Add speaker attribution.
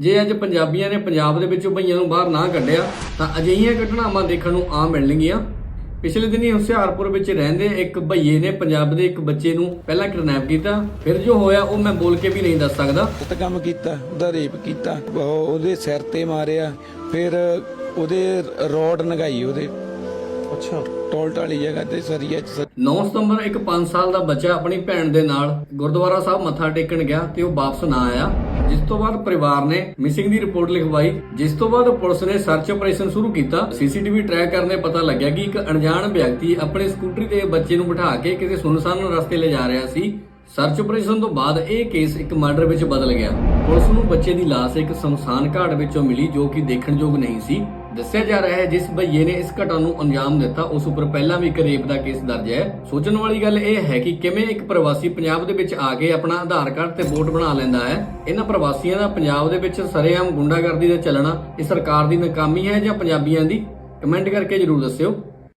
Speaker 1: ਜੇ ਅੱਜ ਪੰਜਾਬੀਆਂ ਨੇ ਪੰਜਾਬ ਦੇ ਵਿੱਚੋਂ ਭਈਆਂ ਨੂੰ ਬਾਹਰ ਨਾ ਕੱਢਿਆ, ਤਾਂ ਅਜਿਹੀਆਂ ਘਟਨਾਵਾਂ ਦੇਖਣ ਨੂੰ ਆਮ ਮਿਲਣਗੀਆਂ। ਪਿਛਲੇ ਦਿਨੀ ਹੁਸ਼ਿਆਰਪੁਰ ਵਿੱਚ ਰਹਿੰਦੇ ਇੱਕ ਭਈਏ ਨੇ ਪੰਜਾਬ ਦੇ ਇੱਕ ਬੱਚੇ ਨੂੰ ਪਹਿਲਾਂ ਕਿਡਨੈਪ ਕੀਤਾ, ਫਿਰ ਜੋ ਹੋਇਆ ਉਹ ਮੈਂ ਬੋਲ ਕੇ ਵੀ ਨਹੀਂ ਦੱਸ ਸਕਦਾ।
Speaker 2: ਗਲਤ ਕੰਮ ਕੀਤਾ, ਉਹਦਾ ਰੇਪ ਕੀਤਾ ਉਹਦੇ ਸਿਰ ਤੇ ਮਾਰਿਆ, ਫਿਰ ਉਹਦੇ ਰੋਡ ਨਗਾਈ ਉਹਦੇ।
Speaker 3: ਅੱਛਾ
Speaker 2: ਟੋਲ ਟਾਲੀ ਜਗ੍ਹਾ ਤੇ ਸਰੀਆ ਚ
Speaker 1: 9 ਸਤੰਬਰ ਇੱਕ 5 ਸਾਲ ਦਾ ਬੱਚਾ ਆਪਣੀ ਭੈਣ ਦੇ ਨਾਲ ਗੁਰਦੁਆਰਾ ਸਾਹਿਬ ਮੱਥਾ ਟੇਕਣ ਗਿਆ ਤੇ ਉਹ ਵਾਪਸ ਨਾ ਆਇਆ, ਜਿਸ ਤੋਂ ਬਾਅਦ ਪਰਿਵਾਰ ਨੇ ਮਿਸਿੰਗ ਦੀ ਰਿਪੋਰਟ ਲਿਖਵਾਈ, ਜਿਸ ਤੋਂ ਬਾਅਦ ਪੁਲਿਸ ਨੇ ਸਰਚ ਆਪਰੇਸ਼ਨ ਸ਼ੁਰੂ ਕੀਤਾ। ਸੀਸੀਟੀਵੀ ਟਰੈਕ ਕਰਨੇ ਪਤਾ ਲੱਗਿਆ ਕਿ ਇੱਕ ਅਣਜਾਣ ਵਿਅਕਤੀ ਆਪਣੇ ਸਕੂਟਰੀ ਤੇ ਬੱਚੇ ਨੂੰ ਬਿਠਾ ਕੇ ਕਿਸੇ ਸੁਨਸਾਨ ਰਸਤੇ ਲੈ ਜਾ ਰਿਹਾ ਸੀ। ਸਰਚ ਆਪਰੇਸ਼ਨ ਤੋਂ ਬਾਅਦ ਇਹ ਕੇਸ ਇੱਕ ਮਰਡਰ ਵਿੱਚ ਬਦਲ ਗਿਆ। ਪੁਲਿਸ ਨੂੰ ਬੱਚੇ ਦੀ ਲਾਸ਼ ਇੱਕ ਸ਼ਮਸ਼ਾਨ ਘਾਟ ਵਿੱਚੋਂ ਮਿਲੀ ਜੋ ਕਿ ਦੇਖਣਯੋਗ ਨਹੀਂ ਸੀ। ਦੱਸਿਆ ਜਾ ਰਿਹਾ ਹੈ, ਜਿਸ ਭਈਏ ਨੇ ਇਸ ਘਟਨਾ ਨੂੰ ਅੰਜਾਮ ਦਿੱਤਾ, ਉਸ ਉੱਪਰ ਪਹਿਲਾਂ ਵੀ ਇੱਕ ਰੇਪ ਦਾ ਕੇਸ ਦਰਜ ਹੈ। ਸੋਚਣ ਵਾਲੀ ਗੱਲ ਇਹ ਹੈ ਕਿ ਕਿਵੇਂ ਇੱਕ ਪ੍ਰਵਾਸੀ ਪੰਜਾਬ ਦੇ ਵਿੱਚ ਆ ਕੇ ਆਪਣਾ ਆਧਾਰ ਕਾਰਡ ਤੇ ਵੋਟ ਬਣਾ ਲੈਂਦਾ ਹੈ? ਇਹਨਾਂ ਪ੍ਰਵਾਸੀਆਂ ਦਾ ਪੰਜਾਬ ਦੇ ਵਿੱਚ ਸਰੇਆਮ ਗੁੰਡਾਗਰਦੀ ਦਾ ਚੱਲਣਾ, ਇਹ ਸਰਕਾਰ ਦੀ ਨਾਕਾਮੀ ਹੈ ਜਾਂ ਪੰਜਾਬੀਆਂ ਦੀ? ਕਮੈਂਟ ਕਰਕੇ ਜਰੂਰ ਦੱਸਿਓ।